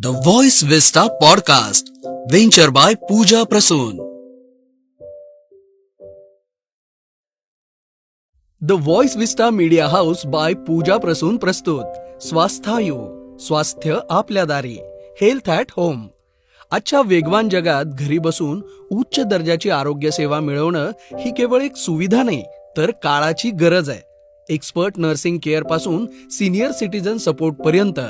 The voice vista podcast venture by Pooja Prasoon the voice vista media house by Pooja Prasoon प्रस्तुत स्वास्थायू स्वास्थ्य आपल्या दारी health at home आजच्या वेगवान जगात घरी बसून उच्च दर्जाची आरोग्य सेवा मिळवणं ही केवळ एक सुविधा नाही तर काळाची गरज आहे एक्सपर्ट नर्सिंग केअरपासून सिनियर सिटीजन सपोर्ट पर्यंत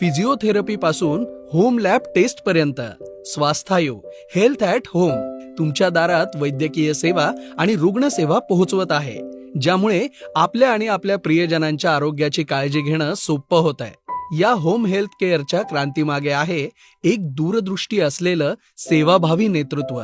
फिजिओथेरपी पासून होम लॅब टेस्ट पर्यंत स्वास्थायू हेल्थ ॲट होम. तुमच्या दारात वैद्यकीय सेवा आणि रुग्णसेवा पोहोचवत आहे ज्यामुळे आपल्या आणि आपल्या प्रियजनांच्या आरोग्याची काळजी घेणं सोपं होत आहे या होम हेल्थ केअरच्या क्रांतीमागे आहे एक दूरदृष्टी असलेलं सेवाभावी नेतृत्व.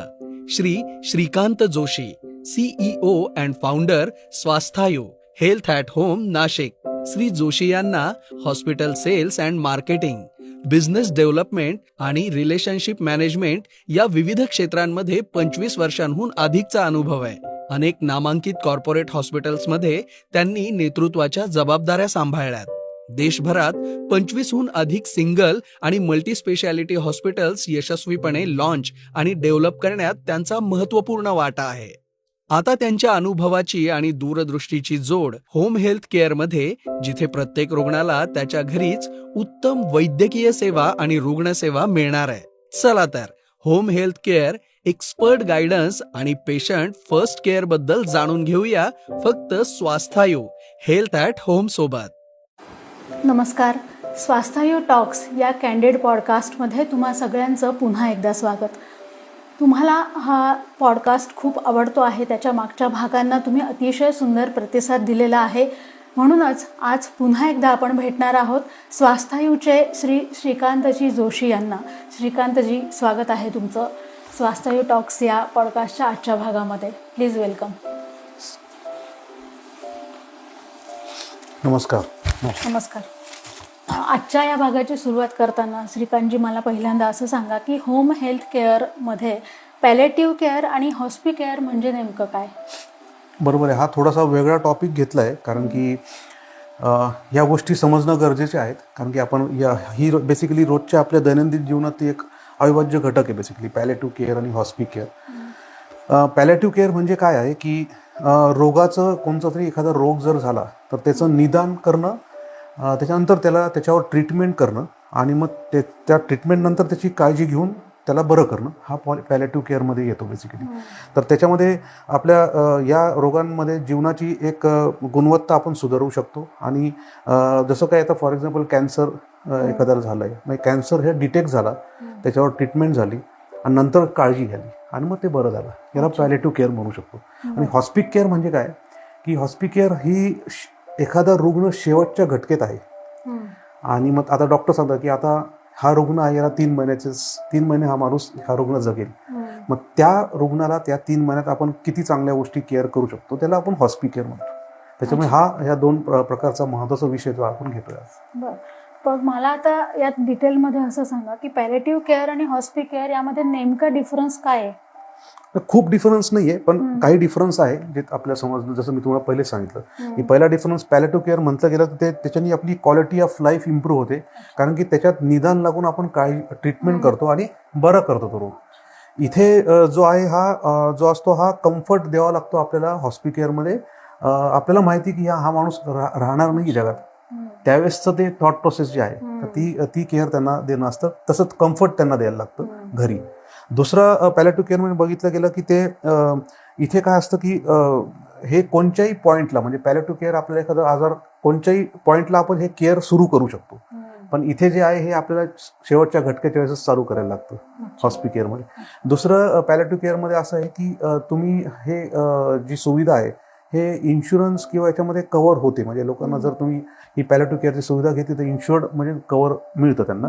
Shri Shrikant Joshi CEO and founder Swasthayu health at home Nashik. Shri Joshi यांना hospital sales and marketing business development आणि रिलेशनशिप मॅनेजमेंट या विविध क्षेत्रांमध्ये पंचवीस वर्षांहून अधिकचा अनुभव आहे. अनेक नामांकित कॉर्पोरेट हॉस्पिटल्समध्ये त्यांनी नेतृत्वाच्या जबाबदाऱ्या सांभाळल्यात. देशभरात पंचवीसहून अधिक सिंगल आणि मल्टी स्पेशालिटी हॉस्पिटल्स यशस्वीपणे लॉन्च आणि डेव्हलप करण्यात त्यांचा महत्त्वपूर्ण वाटा आहे. आता त्यांच्या अनुभवाची आणि दूरदृष्टीची जोड होम हेल्थ केअरमध्ये जिथे प्रत्येक रुग्णाला त्याच्या घरीच उत्तम वैद्यकीय सेवा आणि रुग्णसेवा मिळणार आहे. चला तर home health care expert guidance आणि पेशंट फर्स्ट केअरबद्दल जाणून घेऊया फक्त स्वास्थायू हेल्थ ॲट होम सोबत. नमस्कार. स्वास्थायू टॉक्स या कॅन्डेड पॉडकास्टमध्ये तुम्हा सगळ्यांचं पुन्हा एकदा स्वागत. तुम्हाला हा पॉडकास्ट खूप आवडतो आहे. त्याच्या मागच्या भागांना तुम्ही अतिशय सुंदर प्रतिसाद दिलेला आहे. म्हणूनच आज पुन्हा एकदा आपण भेटणार आहोत स्वास्थायूचे श्री श्रीकांतजी जोशी यांना. श्रीकांतजी स्वागत आहे तुमचं. स्वास्थायू टॉक्स या पॉडकास्टच्या आजच्या भागामध्ये. प्लीज वेलकम नमस्कार. नमस्कार. आजच्या या भागाची सुरुवात करताना श्रीकांतजी मला पहिल्यांदा असं सांगा की होम हेल्थ केअरमध्ये पॅलेटिव्ह केअर आणि हॉस्पी केअर म्हणजे नेमकं काय? बरोबर आहे. हा थोडासा वेगळा टॉपिक घेतला आहे कारण की ह्या या गोष्टी समजणं गरजेचे आहेत. कारण की आपण या ही बेसिकली रोजच्या आपल्या दैनंदिन जीवनात एक अविभाज्य घटक आहे बेसिकली पॅलेटिव्ह केअर आणि हॉस्पी केअर पॅलेटिव्ह केअर म्हणजे काय आहे की रोगाचं कोणता तरी एखादा रोग जर झाला तर त्याचं निदान करणं त्याच्यानंतर त्याला त्याच्यावर ट्रीटमेंट करणं आणि मग ते त्या ट्रीटमेंटनंतर त्याची काळजी घेऊन त्याला बरं करणं हा पॉ पॅलेटिव्ह केअरमध्ये येतो बेसिकली तर त्याच्यामध्ये आपल्या या रोगांमध्ये जीवनाची एक गुणवत्ता आपण सुधारू शकतो आणि जसं काय आता फॉर एक्झाम्पल कॅन्सर एखाद्याला झालं आहे म्हणजे कॅन्सर हे डिटेक्ट झाला त्याच्यावर ट्रीटमेंट झाली आणि नंतर काळजी घ्याली आणि मग ते बरं झालं. याला पॅलेटिव्ह केअर म्हणू शकतो. आणि हॉस्पिक केअर म्हणजे काय? की हॉस्पिक केअर ही श- एखादा रुग्ण शेवटच्या घटकेत आहे. आणि मग आता डॉक्टर सांगतात की आता हा रुग्ण आहे याला तीन महिन्याचे तीन महिने हा माणूस हा रुग्ण जगेल. मग त्या रुग्णाला त्या तीन महिन्यात आपण किती चांगल्या गोष्टी केअर करू शकतो त्याला आपण हॉस्पी केअर म्हणतो. त्याच्यामुळे हा ह्या दोन प्र- प्रकारचा महत्त्वाचा विषय जो आपण घेतोय पण मला आता यात डिटेलमध्ये असं सांगा की पॅलेटिव्ह केअर आणि हॉस्पी केअर यामध्ये नेमका डिफरन्स काय आहे? खूप डिफरन्स नाही आहे पण काही डिफरन्स आहे जे आपल्या समजलं जसं मी तुम्हाला पहिले सांगितलं की पहिला डिफरन्स पॅलेटिव्ह केअर म्हटलं गेलं तर ते त्याच्यानी आपली क्वालिटी ऑफ लाईफ इम्प्रूव्ह होते. कारण की त्याच्यात निदान लागून आपण काही ट्रीटमेंट करतो आणि बरं करतो तो रोग. इथे जो आहे हा जो असतो हा कम्फर्ट द्यावा लागतो आपल्याला हॉस्पिकेअरमध्ये आपल्याला माहिती की हा हा माणूस राहणार नाही जगात. त्यावेळेसचं ते थॉट प्रोसेस जे आहे तर ती ती केअर त्यांना देणं असतं. तसंच कम्फर्ट त्यांना द्यायला लागतं घरी. दुसरं पॅलेटिव्ह केअरमध्ये बघितलं गेलं की ते इथे काय असतं की हे कोणत्याही पॉईंटला म्हणजे पॅलेटिव्ह केअर आपल्याला एखादा आजार कोणत्याही पॉईंटला आपण हे केअर सुरू करू शकतो. पण इथे जे आहे हे आपल्याला शेवटच्या घटकेच्या वेळेसच चालू करायला लागतं हॉस्पी केअरमध्ये दुसरं पॅलेटिव्ह केअरमध्ये असं आहे की तुम्ही हे जी सुविधा आहे हे इन्शुरन्स किंवा याच्यामध्ये कव्हर होते. म्हणजे लोकांना जर तुम्ही ही पॅलेटिव्ह केअरची सुविधा घेतली तर इन्शुर्ड म्हणजे कव्हर मिळतं त्यांना.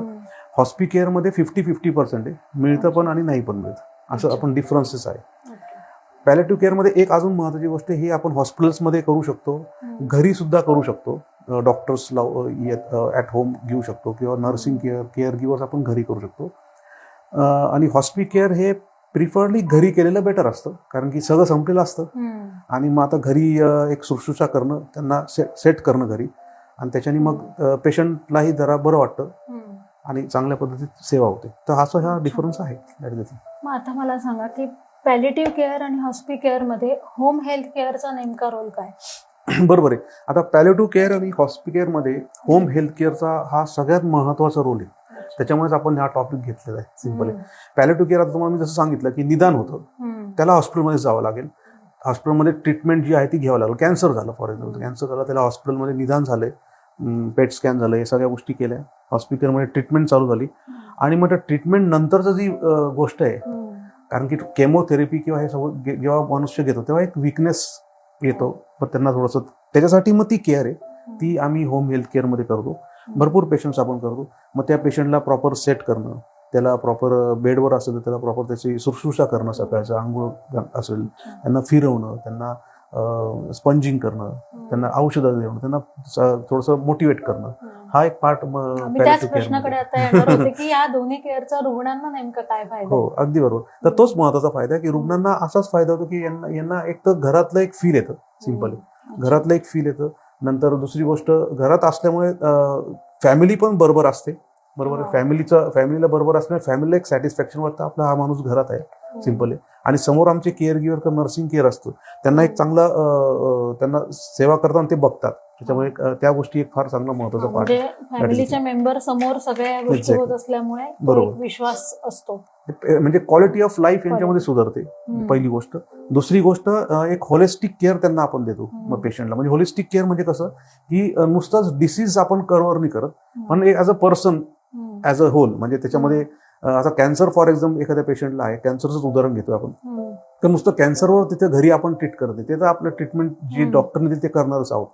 हॉस्पी केअरमध्ये फिफ्टी फिफ्टी पर्सेंट आहे. मिळतं पण आणि नाही पण मिळतं. असं आपण डिफरन्सेस आहे. पॅलेटिव्ह केअरमध्ये एक अजून महत्त्वाची गोष्ट ही आपण हॉस्पिटल्समध्ये करू शकतो. घरी सुद्धा करू शकतो. डॉक्टर्स ॲट होम घेऊ शकतो किंवा नर्सिंग केअर केअर गिवर्स आपण घरी करू शकतो. आणि हॉस्पी केअर हे प्रिफरली घरी केलेलं बेटर असतं. कारण की सगळं संपलेलं असतं. आणि मग आता घरी एक शुश्रूषा करणं त्यांना से सेट करणं घरी. आणि त्याच्याने मग पेशंटलाही जरा बरं वाटतं. आणि चांगल्या पद्धतीत सेवा होते. तर असा हा डिफरन्स आहे. मग आता मला सांगा की पॅलेटिव्ह केअर आणि हॉस्पी केअरमध्ये होम हेल्थ केअरचा नेमका रोल काय? बरोबर आहे. आता पॅलेटिव्ह केअर आणि हॉस्पिटलमध्ये होम हेल्थ केअरचा हा सगळ्यात महत्त्वाचा रोल आहे. त्याच्यामुळेच आपण हा टॉपिक घेतलेला आहे सिंपल आहे. पॅलेटिव्ह केअर आता तुम्हाला मी जसं सांगितलं की निदान होतं. त्याला हॉस्पिटलमध्ये जावं लागेल. हॉस्पिटलमध्ये ट्रीटमेंट जी आहे ती घ्यावं लागेल. कॅन्सर झालं फॉर एक्झाम्पल कॅन्सर झालं त्याला हॉस्पिटलमध्ये निदान झालंय. पेट स्कॅन झालं हे सगळ्या गोष्टी केल्या. हॉस्पिटलमध्ये ट्रीटमेंट चालू झाली. आणि मग त्या ट्रीटमेंट नंतरचं जी गोष्ट आहे. कारण की केमोथेरपी किंवा हे सगळं जेव्हा मनुष्य घेतो तेव्हा एक विकनेस येतो. पण त्यांना थोडंसं त्याच्यासाठी मग ती केअर आहे. ती आम्ही होम हेल्थ केअरमध्ये करतो. भरपूर पेशंट्स आपण करतो. मग त्या पेशंटला प्रॉपर सेट करणं त्याला प्रॉपर बेडवर असेल तर त्याला प्रॉपर त्याची शुश्रूषा करणं सकाळचं आंघोळ असेल त्यांना फिरवणं त्यांना स्पंजिंग करणं त्यांना औषधं देणं त्यांना थोडंसं मोटिवेट करणं. हा एक पार्ट त्याच प्रश्नाकडे आता येणार होते की या दोन्ही केअरचा रुग्णांना नेमका काय फायदा हो अगदी बरोबर. तर तोच महत्त्वाचा फायदा आहे की रुग्णांना असाच फायदा होतो की यांना यांना एक तर घरातलं एक फील येतं सिंपल हम्म. घरातलं एक फील येतं. नंतर दुसरी गोष्ट घरात असल्यामुळे फॅमिली पण बरोबर असते. बरोबर हो. फॅमिलीचं फॅमिलीला बरोबर असल्यामुळे फॅमिलीला एक सॅटिस्फॅक्शन वाटतं. आपला हा माणूस घरात आहे. हम्म. सिंपल आहे. आणि समोर आमचे केअर गिव्हर किंवा नर्सिंग केअर असतं. त्यांना एक चांगला अं, अं, त्यांना सेवा करताना ते बघतात. त्याच्यामुळे त्या गोष्टी एक फार चांगला महत्त्वाचा पार्ट म्हणजे फॅमिलीच्या मेंबर समोर सगळ्या गोष्टी. होत असल्यामुळे बरोबर. विश्वास असतो म्हणजे क्वालिटी ऑफ लाईफ यांच्यामध्ये सुधारते. पहिली गोष्ट दुसरी गोष्ट एक होलिस्टिक केअर त्यांना आपण देतो. मग पेशंटला म्हणजे होलिस्टिक केअर म्हणजे कसं की नुसतंच डिसीज आपण कव्हर नाही करत. पण एक as a person. As a whole म्हणजे त्याच्यामध्ये आता कॅन्सर फॉर एक्झाम्पल एखाद्या पेशंटला आहे कॅन्सरचं उदाहरण घेतो आपण. तर नुसतं कॅन्सरवर तिथे घरी आपण ट्रीट करत ते तर आपलं ट्रीटमेंट जे. डॉक्टरने ते करणारच आहोत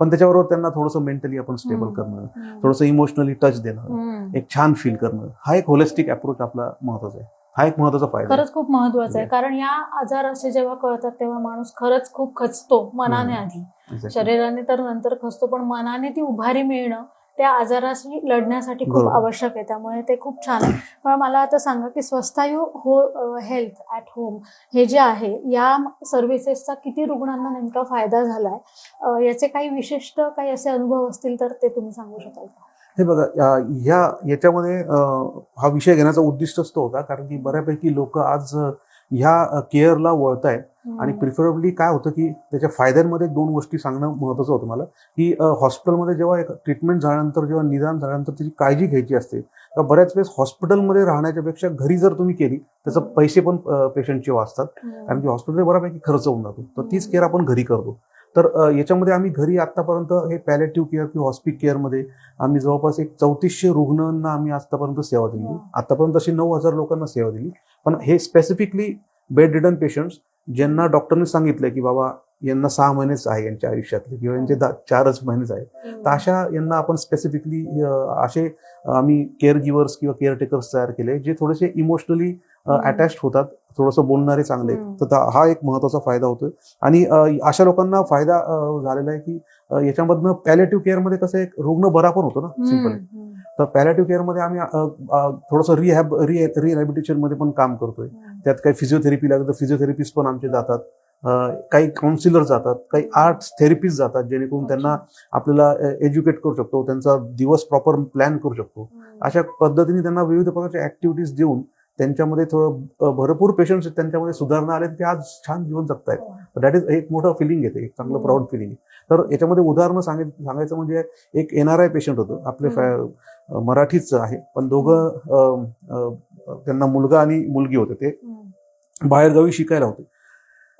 पण त्याच्याबरोबर त्यांना थोडंसं मेंटली आपण स्टेबल. करणं. थोडंसं इमोशनली टच देणं. एक छान फील करणं हा एक होलिस्टिक अप्रोच आपला महत्त्वाचा आहे हा एक महत्त्वाचा फायदा. खरंच खूप महत्वाचं आहे. कारण या आजार असे जेव्हा कळतात तेव्हा माणूस खरंच खूप खचतो मनाने. आधी. शरीराने तर नंतर खचतो पण मनाने ती उभारी मिळणं त्या आजाराशी लढण्यासाठी खूप. आवश्यक आहे त्यामुळे ते खूप छान आहे. पण मला आता सांगा की स्वस्थायू हो हेल्थ ॲट होम हे जे आहे या सर्व्हिसेसचा किती रुग्णांना नेमका फायदा झालाय? याचे काही विशिष्ट काही असे अनुभव असतील तर ते तुम्ही सांगू शकाल का? हे बघा या- ह्या याच्यामध्ये हा विषय घेण्याचा उद्दिष्टच तो होता कारण की बऱ्यापैकी लोक आज ह्या केअरला वळत आहेत आणि प्रिफरेबली काय होतं की त्याच्या फायद्यांमध्ये दोन गोष्टी सांगणं महत्त्वाचं होतं मला की हॉस्पिटलमध्ये जेव्हा एक ट्रीटमेंट झाल्यानंतर जेव्हा निदान झाल्यानंतर त्याची काळजी घ्यायची असते तर बऱ्याच वेळेस हॉस्पिटलमध्ये राहण्याच्या पेक्षा घरी जर तुम्ही केली त्याचं पैसे पण पेशंटचे वाचतात. कारण की हॉस्पिटल बऱ्यापैकी खर्च होऊन जातो. तर तीच केअर आपण घरी करतो. तर याच्यामध्ये आम्ही घरी आतापर्यंत हे पॅलेटिव्ह केअर किंवा हॉस्पिट केअरमध्ये आम्ही जवळपास एक चौतीसशे रुग्णांना आम्ही आतापर्यंत सेवा दिली. वा. आतापर्यंत अशी नऊ हजार लोकांना सेवा दिली. पण हे स्पेसिफिकली बेड रिटर्न पेशंट्स ज्यांना डॉक्टरने सांगितलं की बाबा यांना सहा महिनेच आहे यांच्या आयुष्यातले किंवा यांचे चारच महिनेच आहे तर अशा यांना आपण स्पेसिफिकली असे आम्ही केअर गिवर्स किंवा केअर टेकर्स तयार केले जे थोडेसे इमोशनली. अटॅच्ड होतात थोडंसं बोलणारे चांगले. तर ता- हा एक महत्त्वाचा फायदा होतोय आणि अशा लोकांना फायदा झालेला आहे की याच्यामधनं पॅलेटिव्ह केअरमध्ये कसं एक रुग्ण बरा पण होतो ना सिंपल. तर पॅलेटिव्ह केअरमध्ये आम्ही थोडंसं रिहॅब रि रिहॅबिटेशनमध्ये पण काम करतोय. त्यात काही फिजिओथेरपी लागतं तर फिजिओथेरपिस्ट पण आमचे जातात काही काउन्सिलर जातात काही आर्ट्स थेरपिस्ट जातात जेणेकरून त्यांना आपल्याला एज्युकेट करू शकतो त्यांचा दिवस प्रॉपर प्लॅन करू शकतो. अशा पद्धतीने त्यांना विविध प्रकारच्या ऍक्टिव्हिटीज देऊन त्यांच्यामध्ये थोडं भरपूर पेशंट्स त्यांच्यामध्ये सुधारणा आले ते आज छान जीवन जगतायत हो. दॅट इज एक मोठं फिलिंग येते एक चांगलं. प्राऊड फिलिंग तर याच्यामध्ये उदाहरणं सांगाय सांगायचं म्हणजे एक एन आर आय पेशंट होतं. आपले फॅ- मराठीच आहे. पण दोघं त्यांना मुलगा आणि मुलगी होते. ते. बाहेरगावी शिकायला होते.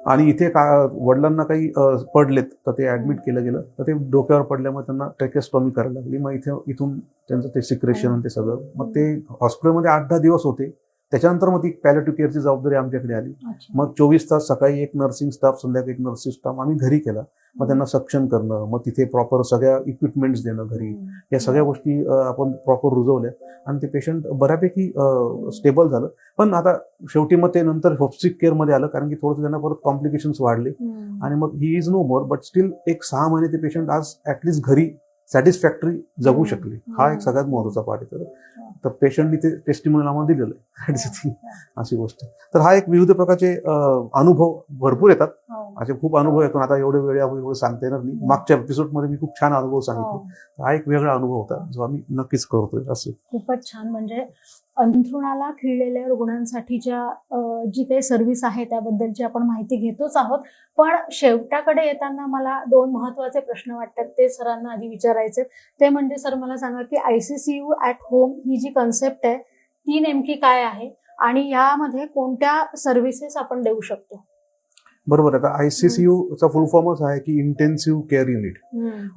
आणि इथे का वडिलांना काही पडलेत तर ते ऍडमिट केलं गेलं. तर ते डोक्यावर पडल्यामुळे त्यांना ट्रेकेस्टॉमी करायला लागली. मग इथे इथून त्यांचं ते सिक्रेशन आणि ते सगळं. मग ते हॉस्पिटलमध्ये आठ दहा दिवस होते. त्याच्यानंतर मग ती पॅलेटिव्ह केअरची जबाबदारी आमच्याकडे आली. मग चोवीस तास सकाळी एक नर्सिंग स्टाफ संध्याकाळी एक नर्सिंग स्टाफ आम्ही घरी केला. मग त्यांना सक्षम करणं मग तिथे प्रॉपर सगळ्या इक्विपमेंट्स देणं घरी. या सगळ्या गोष्टी आपण प्रॉपर रुजवल्या. आणि ते पेशंट बऱ्यापैकी स्टेबल झालं. पण आता शेवटी मग ते नंतर होपसिक केअरमध्ये आलं कारण की थोडंसं त्यांना परत कॉम्प्लिकेशन्स वाढले. आणि मग he is no more but still एक सहा महिने ते पेशंट आज ऍटलिस्ट घरी सॅटिस्फॅक्टरी जगू. शकले हा एक. सगळ्यात महत्त्वाचा पार्ट आहे तर- तर पेशंटनी ते टेस्टिमोनियल आम्हाला दिलेलं आहे. अशी गोष्ट तर हा एक विविध प्रकारचे अनुभव भरपूर येतात हो. असे खूप अनुभव येतो. आता एवढे वेळ आपण एवढं सांगता येणार नाही. मागच्या एपिसोडमध्ये मी खूप छान अनुभव सांगितले. हो. हा एक वेगळा अनुभव होता जो आम्ही नक्कीच करतोय असं. खूपच छान. म्हणजे अंथरुणाला खिळलेल्या रुग्णांसाठीच्या जी काही सर्व्हिस आहे त्याबद्दलची आपण माहिती घेतोच आहोत. पण शेवटाकडे येताना मला दोन महत्त्वाचे प्रश्न वाटतात. ते सरांना आधी विचारायचे. ते म्हणजे सर मला सांगा की आयसीसीयू ॲट होम ही जी कन्सेप्ट आहे ती नेमकी काय आहे? आणि यामध्ये कोणत्या सर्व्हिसेस आपण देऊ शकतो? बरोबर आहे. आता आयसीसीयू चा फुल फॉर्मच आहे की इंटेन्सिव्ह केअर युनिट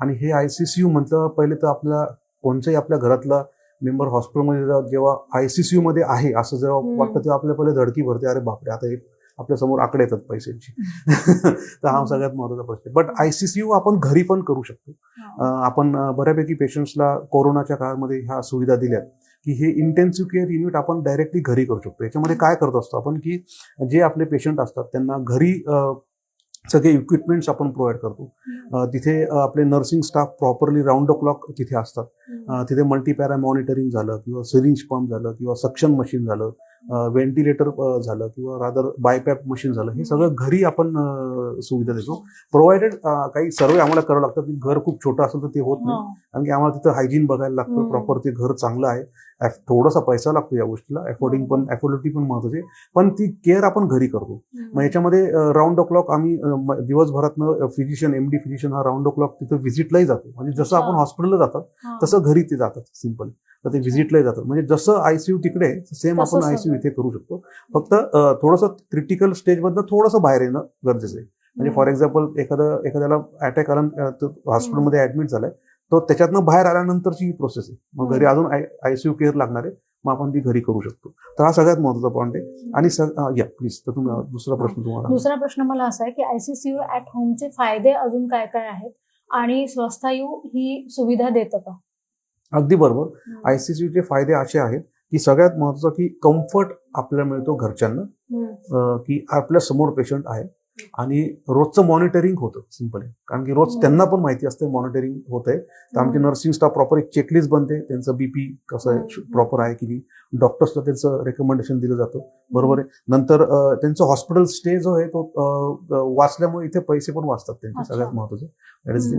आणि हे आयसीसीयू म्हटलं पहिले तर आपल्या कोणत्याही आपल्या घरातला मेंबर हॉस्पिटलमध्ये जेव्हा- जेव्हा आयसीसीयू मध्ये आहे असं जेव्हा. वाटतं तेव्हा आपल्या पहिले धडकी भरते. अरे बापरे आता हे आपल्यासमोर आकडे येतात पैशांची. तर हा सगळ्यात महत्त्वाचा प्रश्न आहे. बट आयसीसीयू आपण घरी पण करू शकतो. आपण बऱ्यापैकी पेशंट्सला कोरोनाच्या काळामध्ये ह्या सुविधा दिल्यात. की हे इंटेन्सिव्ह केअर युनिट आपण डायरेक्टली घरी करू शकतो. याच्यामध्ये काय करत असतो आपण की जे आपले पेशंट असतात त्यांना घरी सगळे इक्विपमेंट्स आपण प्रोव्हाइड करतो. तिथे आपले nursing staff properly round the clock तिथे असतात. तिथे मल्टीपॅरा मॉनिटरिंग झालं किंवा सिरिंज पंप झालं किंवा सक्शन मशीन झालं. व्हेंटिलेटर झालं किंवा रादर बायपॅप मशीन झालं हे सगळं घरी आपण सुविधा देतो. प्रोव्हाइडेड काही सर्वे आम्हाला करावं लागतं की घर खूप छोटं असेल तर ते होत नाही. कारण की आम्हाला तिथं हायजीन बघायला लागतं. प्रॉपर ते घर चांगलं आहे. थोडासा पैसा लागतो या गोष्टीला. अफोर्डिंग पण अफोर्डेबिलिटी पण महत्वाची. पण ती केअर आपण घरी करतो. मग याच्यामध्ये राऊंड द क्लॉक आम्ही दिवसभरातनं फिजिशियन एमडी फिजिशियन हा राऊंड द क्लॉक तिथं व्हिजिटलाही जातो. म्हणजे जसं. आपण हॉस्पिटलला जातात तसं घरी ते जातात सिंपल तर ते व्हिजिटलाही जातात. म्हणजे जसं आयसीयू तिकडे सेम आपण आयसीयू. इथे करू शकतो. फक्त थोडंसं क्रिटिकल स्टेजमधनं थोडंसं बाहेर येणं गरजेचं आहे. म्हणजे फॉर एक्झाम्पल एखादं एखाद्याला अटॅक आला हॉस्पिटलमध्ये ऍडमिट झालाय तो त्याच्यातनं बाहेर आल्यानंतरची ही प्रोसेस आहे. मग घरी. अजून आयसीयू केअर लागणार आहे मग आपण ती घरी करू शकतो. तर हा सगळ्यात महत्त्वाचा पॉईंट आहे. आणि या प्लीज तर तुम्ही दुसरा प्रश्न तुम्हाला दुसरा प्रश्न मला असा आहे की आयसीसीयू ॲट होमचे फायदे अजून काय काय आहेत? आणि स्वस्तायू ही सुविधा देतं का? अगदी बरोबर. आयसीसीयूचे फायदे असे आहेत की सगळ्यात महत्वाचं की कम्फर्ट आपल्याला मिळतो घरच्यांना. की आपल्यासमोर पेशंट आहे आणि रोजचं मॉनिटरिंग होतं सिंपल कारण की रोज. त्यांना पण माहिती असते मॉनिटरिंग होत आहे तर आमची. नर्सिंग स्टाफ प्रॉपर एक चेकलिस्ट बनते त्यांचं बीपी कसं आहे. प्रॉपर आहे की नाही डॉक्टर्सला त्यांचं रेकमेंडेशन दिलं जातं बरोबर आहे नंतर त्यांचं हॉस्पिटल स्टे जो आहे तो वाचल्यामुळे इथे पैसे पण वाचतात त्यांचे. सगळ्यात महत्वाचं.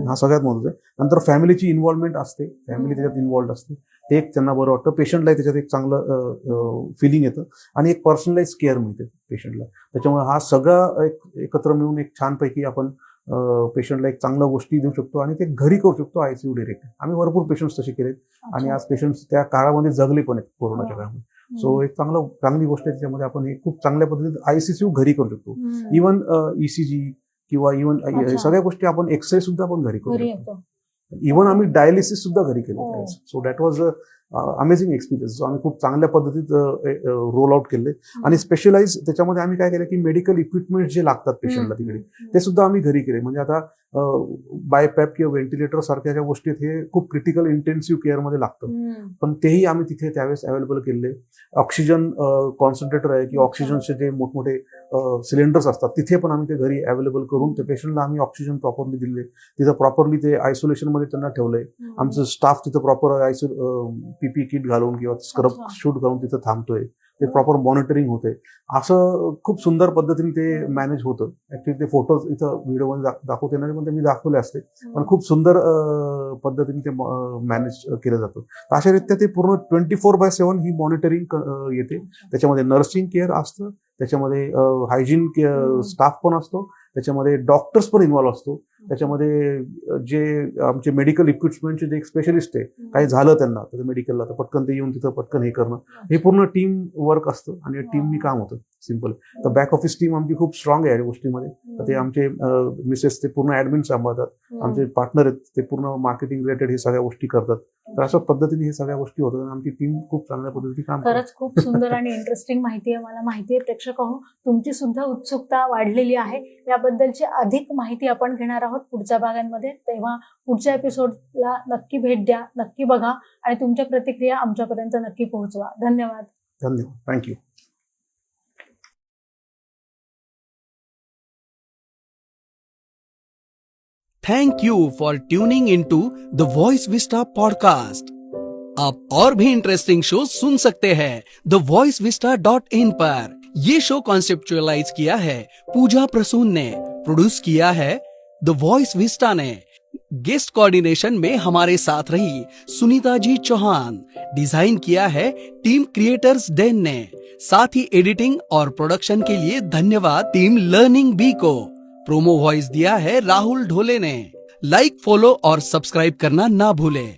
हा सगळ्यात महत्वाचं आहे नंतर फॅमिलीची इन्व्हॉल्वमेंट असते फॅमिली. त्याच्यात इन्व्हॉल्ड असते ते एक त्यांना बरं वाटतं. पेशंटलाही त्याच्यात एक चांगलं फिलिंग येतं. आणि एक पर्सनलाइज केअर मिळते पेशंटला त्याच्यामुळे हा सगळा एक एकत्र मिळून एक छानपैकी आपण पेशंटला एक चांगल्या गोष्टी देऊ शकतो आणि ते घरी करू शकतो आयसीयू डिरेक्ट आम्ही भरपूर पेशंट्स तसे केलेत. आणि. आज पेशंट्स त्या काळामध्ये जगले पण आहेत कोरोनाच्या हो. काळामध्ये. सो एक चांगलं चांगली गोष्ट आहे त्याच्यामध्ये आपण हे खूप चांगल्या पद्धतीने आयसीसीयू घरी करू शकतो. इवन ईसीजी किंवा इवन अच्छा. सगळ्या गोष्टी आपण एक्सरे सुद्धा आपण घरी करू शकतो. इव्हन आम्ही डायलिसिस सुद्धा घरी केले. So that was amazing experience जो आम्ही खूप चांगल्या पद्धतीत रोल आउट केले. आणि स्पेशलाइज त्याच्यामध्ये आम्ही काय केलं की मेडिकल इक्विपमेंट जे लागतात पेशंटला तिकडे ते सुद्धा आम्ही घरी केले. म्हणजे आता बायपॅप किंवा व्हेंटिलेटर सारख्या ज्या गोष्टी हे खूप क्रिटिकल इंटेन्सिव्ह केअरमध्ये लागतं. पण तेही आम्ही तिथे त्यावेळेस अवेलेबल केले ऑक्सिजन कॉन्सन्ट्रेटर आहे किंवा ऑक्सिजनचे जे मोठमोठे सिलेंडर्स असतात तिथे पण आम्ही ते घरी अवेलेबल करून त्या पेशंटला आम्ही ऑक्सिजन प्रॉपरली दिले तिथं प्रॉपरली ते आयसोलेशनमध्ये त्यांना ठेवलंय. आमचं स्टाफ तिथं प्रॉपर आयसो पीपी किट घालून किंवा स्क्रब. शूट करून तिथं थांबतोय ते प्रॉपर मॉनिटरिंग होते. असं खूप सुंदर पद्धतीने ते मॅनेज होतं. ऍक्च्युली ते फोटोज इथं व्हिडिओमध्ये दाख- दाखवता नाही, पण ते मी दाखवले असते. पण खूप सुंदर पद्धतीने ते मॅनेज केलं जातं. तर अशा रीत्या ते पूर्ण ट्वेंटी फोर बाय सेव्हन ही मॉनिटरिंग येते. त्याच्यामध्ये नर्सिंग केअर असतं. त्याच्यामध्ये हायजीन. स्टाफ पण असतो. त्याच्यामध्ये डॉक्टर्स पण इन्व्हॉल्व्ह असतो. त्याच्यामध्ये जे आमचे मेडिकल इक्विपमेंटचे जे स्पेशलिस्ट आहे काही झालं त्यांना तर मेडिकलला तर पटकन ते येऊन तिथं पटकन हे करणं. हे पूर्ण टीम वर्क असतं आणि टीमनी काम होतं सिंपल तर बॅक ऑफिस टीम आमची खूप स्ट्रॉंग आहे या गोष्टीमध्ये. तर ते आमचे मिसेस ते पूर्ण ऍडमिन सांभाळतात. आमचे पार्टनर आहेत ते पूर्ण मार्केटिंग रिलेटेड हे सगळ्या गोष्टी करतात. तर अशा पद्धतीने हे सगळ्या गोष्टी होतात आणि आमची टीम खूप चांगल्या पद्धतीने काम खरंच खूप सुंदर आणि इंटरेस्टिंग माहिती आहे मला. माहिती आहे प्रेक्षक हो तुमची सुद्धा उत्सुकता वाढलेली आहे. याबद्दलची अधिक माहिती आपण घेणार आहोत. पुढच्या भागांमध्ये. तेव्हा पुढच्या एपिसोडला नक्की भेट द्या नक्की बघा आणि तुमच्या प्रतिक्रिया आमच्यापर्यंत नक्की पोहोचवा. धन्यवाद. धन्यवाद. Thank you thank you for tuning in to the Voice Vista podcast आप और भी इंटरेस्टिंग शो सुन सकते हैं the Voice Vista dot in पर. ये शो कॉन्सेप्चुअलाइज किया है पूजा प्रसून ने प्रोड्यूस किया है द वॉइस विस्टा ने गेस्ट कोऑर्डिनेशन में हमारे साथ रही सुनीता जी चौहान। डिज़ाइन किया है टीम क्रिएटर्स डेन ने। साथ ही एडिटिंग और प्रोडक्शन के लिए धन्यवाद टीम लर्निंग बी को। प्रोमो वॉइस दिया है राहुल ढोले ने। लाइक फॉलो और सब्सक्राइब करना ना भूलें।